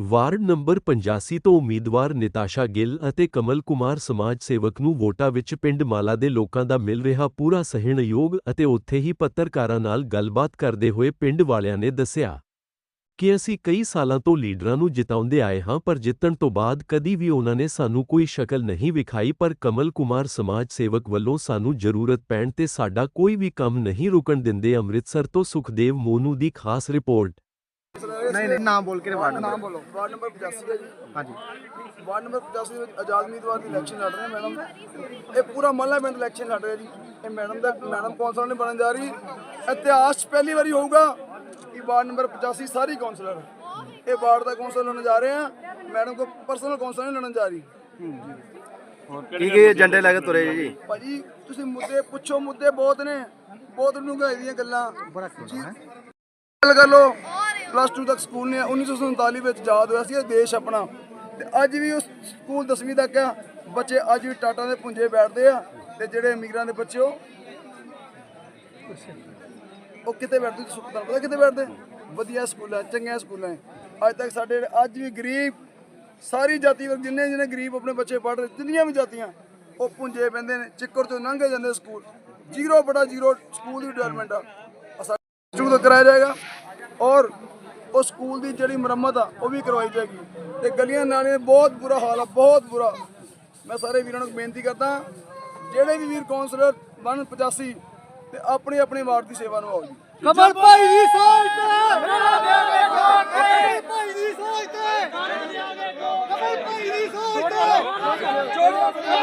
Ward number 85 ਤੋਂ ਉਮੀਦਵਾਰ ਨਿਤਾਸ਼ਾ ਗਿੱਲ ਅਤੇ ਕਮਲ ਕੁਮਾਰ ਸਮਾਜ ਸੇਵਕ ਨੂੰ ਵੋਟਾਂ ਵਿੱਚ ਪਿੰਡ ਮਾਲਾ ਦੇ ਲੋਕਾਂ ਦਾ ਮਿਲ ਰਿਹਾ ਪੂਰਾ ਸਹਿਣਯੋਗ ਅਤੇ ਉੱਥੇ ਹੀ ਪੱਤਰਕਾਰਾਂ ਨਾਲ ਗੱਲਬਾਤ ਕਰਦੇ ਹੋਏ ਪਿੰਡ ਵਾਲਿਆਂ ਨੇ ਦੱਸਿਆ ਕਿ ਅਸੀਂ ਕਈ ਸਾਲਾਂ ਤੋਂ ਲੀਡਰਾਂ ਨੂੰ ਜਿਤਾਉਂਦੇ ਆਏ ਹਾਂ, ਪਰ ਜਿੱਤਣ ਤੋਂ ਬਾਅਦ ਕਦੀ ਵੀ ਉਹਨਾਂ ਨੇ ਸਾਨੂੰ ਕੋਈ ਸ਼ਕਲ ਨਹੀਂ ਵਿਖਾਈ, ਪਰ ਕਮਲ ਕੁਮਾਰ ਸਮਾਜ ਸੇਵਕ ਵੱਲੋਂ ਸਾਨੂੰ ਜ਼ਰੂਰਤ ਪੈਣ ਤੇ ਸਾਡਾ ਕੋਈ ਵੀ ਕੰਮ ਨਹੀਂ ਰੁਕਣ ਦਿੰਦੇ, ਅੰਮ੍ਰਿਤਸਰ ਤੋਂ ਸੁਖਦੇਵ ਮੋਨੂ ਦੀ ਖਾਸ ਰਿਪੋਰਟ। ਨਹੀਂ ਨਹੀਂ ਨਾਮ ਬੋਲ ਕੇ ਵਾਰਡ ਨਾਮ ਬੋਲੋ। ਵਾਰਡ ਨੰਬਰ 85 ਹੈ ਜੀ। ਹਾਂਜੀ। ਵਾਰਡ ਨੰਬਰ 85 ਦੇ ਵਿੱਚ ਆਜ਼ਾਦ ਉਮੀਦਵਾਰ ਦੀ ਇਲੈਕਸ਼ਨ ਲੜ ਰਹੇ ਮੈਡਮ। ਇਹ ਪੂਰਾ ਮਹੱਲਾ ਪਿੰਡ ਇਲੈਕਸ਼ਨ ਲੜ ਰਿਹਾ ਜੀ। ਇਹ ਮੈਡਮ ਦਾ ਮੈਡਮ ਕੌਂਸਲਰ ਨੇ ਬਣਨ ਜਾ ਰਹੀ। ਇਤਿਹਾਸ 'ਚ ਪਹਿਲੀ ਵਾਰੀ ਹੋਊਗਾ ਕਿ ਵਾਰਡ ਨੰਬਰ 85 ਸਾਰੀ ਕੌਂਸਲਰ ਇਹ ਵਾਰਡ ਦਾ ਕੌਂਸਲਰ ਲੜਨ ਜਾ ਰਹੇ ਆ। ਮੈਡਮ ਕੋ ਪਰਸਨਲ ਕੌਂਸਲਰ ਨਹੀਂ ਲੜਨ ਜਾ ਰਹੀ। ਕੀ ਕੀ ਏਜੰਡੇ ਲੈ ਕੇ ਤੁਰੇ ਜੀ? ਭਾਜੀ ਤੁਸੀਂ ਮੁੱਦੇ ਪੁੱਛੋ ਮੁੱਦੇ ਬਹੁਤ ਨੇ। ਬਹੁਤ ਡੂੰਘਾਈ ਦੀਆਂ ਗੱਲਾਂ। ਗੱਲ ਕਰ ਲਓ। ਪਲੱਸ 2 ਤੱਕ ਸਕੂਲ ਨੇ 1947 ਵਿੱਚ ਆਜ਼ਾਦ ਹੋਇਆ ਸੀ ਇਹ ਦੇਸ਼ ਆਪਣਾ। ਤੇ ਅੱਜ ਵੀ ਉਸ ਸਕੂਲ 10ਵੀਂ ਤੱਕ ਆ। ਬੱਚੇ ਅੱਜ ਵੀ ਟਾਟਾ ਦੇ ਪੁੰਜੇ ਬੈਠਦੇ ਆ ਤੇ ਜਿਹੜੇ ਅਮੀਰਾਂ ਦੇ ਬੱਚੇ ਉਹ ਉਹ ਕਿਤੇ ਬੈਠਦੇ ਤੁਸੀਂ ਤੁਹਾਨੂੰ ਪਤਾ ਕਿਤੇ ਬੈਠਦੇ? ਵਧੀਆ ਸਕੂਲਾਂ ਚੰਗੀਆਂ ਸਕੂਲਾਂ 'ਚ। ਅੱਜ ਤੱਕ ਸਾਡੇ ਅੱਜ ਵੀ ਗਰੀਬ, ਸਾਰੀ ਜਾਤੀ ਵਰਗ ਜਿੰਨੇ ਜਿੰਨੇ ਗਰੀਬ ਆਪਣੇ ਬੱਚੇ ਪੜ੍ਹ ਰਹੇ, ਜਿੰਨੀਆਂ ਵੀ ਜਾਤੀਆਂ, ਉਹ ਪੁੰਜੇ ਪੈਂਦੇ ਨੇ, ਚਿੱਕੜ ਤੋਂ ਲੰਘੇ ਜਾਂਦੇ ਸਕੂਲ। ਜ਼ੀਰੋ ਬੜਾ ਜ਼ੀਰੋ ਸਕੂਲ ਦੀ ਡਿਵੈਲਪਮੈਂਟ ਆ। ਆਹ ਸ਼ੁਰੂ ਕਰਾਇਆ ਜਾਏਗਾ। ਔਰ ਉਹ ਸਕੂਲ ਦੀ ਜਿਹੜੀ ਮੁਰੰਮਤ ਆ ਉਹ ਵੀ ਕਰਵਾਈ ਜਾਏਗੀ। ਤੇ ਗਲੀਆਂ ਨਾਲੀਆਂ ਬਹੁਤ ਬੁਰਾ ਹਾਲ ਆ ਬਹੁਤ ਬੁਰਾ। ਮੈਂ ਸਾਰੇ ਵੀਰਾਂ ਨੂੰ ਬੇਨਤੀ ਕਰਦਾ ਜਿਹੜੇ ਵੀ ਵੀਰ ਕਾਉਂਸਲਰ ਬਣ 85 ਤੇ ਆਪਣੀ ਆਪਣੀ ਵਾਰਡ ਦੀ ਸੇਵਾ ਨਿਭਾਓ ਜੀ। ਕਮਲ ਭਾਈ ਦੀ ਸੋਚ ਤੇ! ਕਮਲ ਭਾਈ ਦੀ ਸੋਚ ਤੇ! ਕਮਲ ਭਾਈ ਦੀ ਸੋਚ ਤੇ!